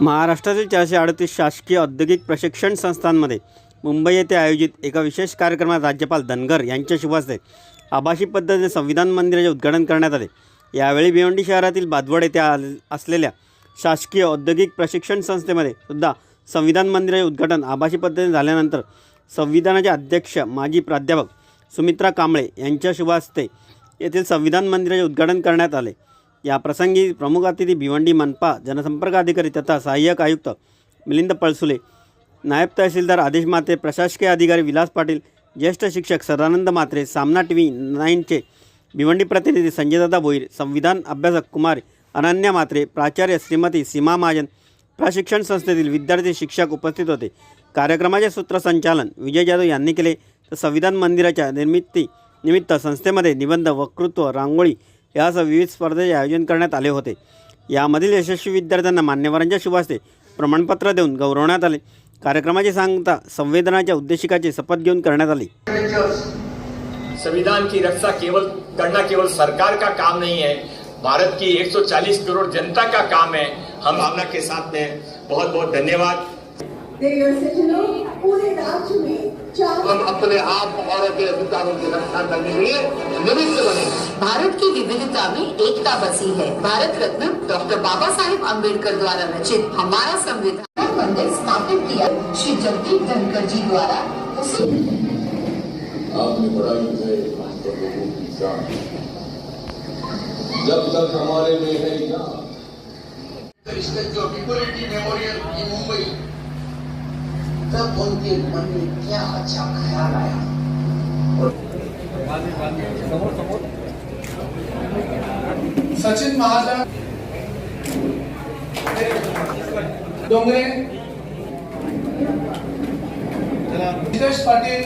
महाराष्ट्रातील चारशे अडतीस शासकीय औद्योगिक प्रशिक्षण संस्थांमध्ये मुंबई येथे आयोजित एका विशेष कार्यक्रमात राज्यपाल धनगर यांच्या शुभ आभासी पद्धतीने संविधान मंदिराचे उद्घाटन करण्यात आले. यावेळी भिवंडी शहरातील बादवड येथे आल असलेल्या शासकीय औद्योगिक प्रशिक्षण संस्थेमध्ये सुद्धा संविधान मंदिराचे उद्घाटन आभासी पद्धतीने झाल्यानंतर संविधानाचे अध्यक्ष माजी प्राध्यापक सुमित्रा कांबळे यांच्या शुभ येथील संविधान मंदिराचे उद्घाटन करण्यात आले. या प्रसंगी प्रमुख अतिथी भिवंडी मनपा जनसंपर्क अधिकारी तथा सहाय्यक आयुक्त मिलिंद पळसुले नायब तहसीलदार आदेश मात्रे प्रशासकीय अधिकारी विलास पाटील ज्येष्ठ शिक्षक सदानंद मात्रे सामना टी व्ही नाईनचे भिवंडी प्रतिनिधी संजयदादा भोईर संविधान अभ्यासक कुमार अनन्या मात्रे प्राचार्य श्रीमती सीमा महाजन प्रशिक्षण संस्थेतील विद्यार्थी शिक्षक उपस्थित होते. कार्यक्रमाचे सूत्रसंचालन विजय जाधव यांनी केले. तर संविधान मंदिराच्या निर्मिती निमित्त संस्थेमध्ये निबंध वक्तृत्व रांगोळी यासह विविध स्पर्धेचे आयोजन करण्यात आले होते. यामधील यशस्वी विद्यार्थ्यांना मान्यवरांच्या शुभ हस्ते प्रमाणपत्र देऊन गौरवण्यात आले. कार्यक्रमाची सांगता संवेदनाच्या उद्देशिकाची शपथ घेऊन करण्यात आली. संविधान की रक्षा केवल करना केवल सरकार का काम नहीं है भारत की 140 करोड़ जनता का काम है। हम भावना के साथ में बहुत बहुत धन्यवाद। पूरे राज्य में हम अपने आप और अपने अधिकारों की रक्षा करने के लिए निमित्त बने। भारत की विविधता में एकता बसी है। भारत रत्न डॉक्टर बाबा साहेब अंबेडकर द्वारा रचित हमारा संविधान मंदिर स्थापित किया श्री जगदीप धनकर जी द्वारा। उसी आपने है शान जब तक हमारे में है इक्वलिटी मेमोरियल की मुंबई तब उनके मन में क्या अच्छा ख्याल आया। सचिन महाजन डोंगरे नितेश पाटील।